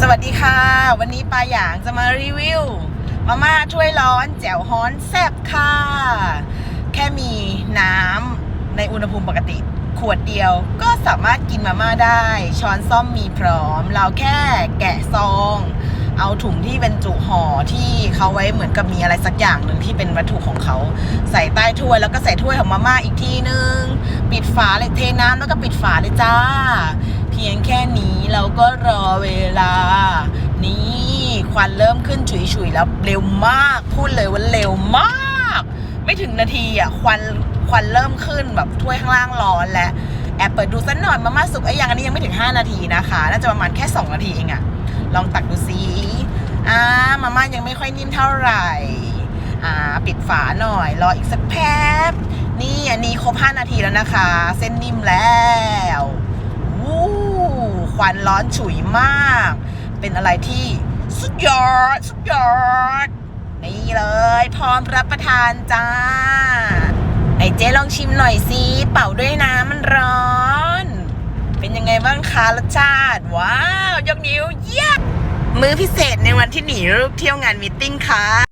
สวัสดีค่ะ วันนี้ปลาหยางจะมารีวิวมาม่าถ้วยร้อนแจ่วฮ้อนแซ่บค่ะ แค่มีน้ำในอุณหภูมิปกติ ขวดเดียวก็สามารถกินมาม่าได้ ช้อนซ่อมมีพร้อม เราแค่แกะซอง เอาถุงที่บรรจุห่อที่เขาไว้เหมือนกับมีอะไรสักอย่างหนึ่งที่เป็นวัตถุของเขาใส่ใต้ถ้วยแล้วก็ใส่ถ้วยของมาม่าอีกทีนึง ปิดฝาเลยเทน้ำแล้วก็ปิดฝาเลยจ้า เพียงแค่นี้เราก็รอเวลา นี่ควันเริ่มขึ้นฉุยๆแล้วเร็วมาก พูดเลยว่าเร็วมาก ไม่ถึงนาทีอะควันควันเริ่มขึ้นแบบถ้วยข้างล่างร้อนแล้วแอบเปิดดูสักหน่อยมาม่าสุกไอ้ยังอันนี้ยังไม่ถึง 5 นาทีนะคะน่าจะประมาณแค่ 2 นาทีเองอะลองตักดูซิอ่ามาม่ายังไม่ค่อยนิ่มเท่าไหร่อ่าปิดฝาหน่อย รออีกสักแป๊บนี่อันนี้ครบ 5 นาทีแล้วนะคะ เส้นนิ่มแล้ว วันร้อนฉุยมาก เป็นอะไรที่สุดยอด สุดยอด นี่เลย พร้อมรับประทานจ้า ไหนเจ๊ลองชิมหน่อยสิ เป่าด้วยน้ำมันร้อน เป็นยังไงบ้างคะรสชาติ ว้าว ยกนิ้ว เยี่ยม มือพิเศษในวันที่หนีลูกเที่ยวงานมตติ팅ค่ะ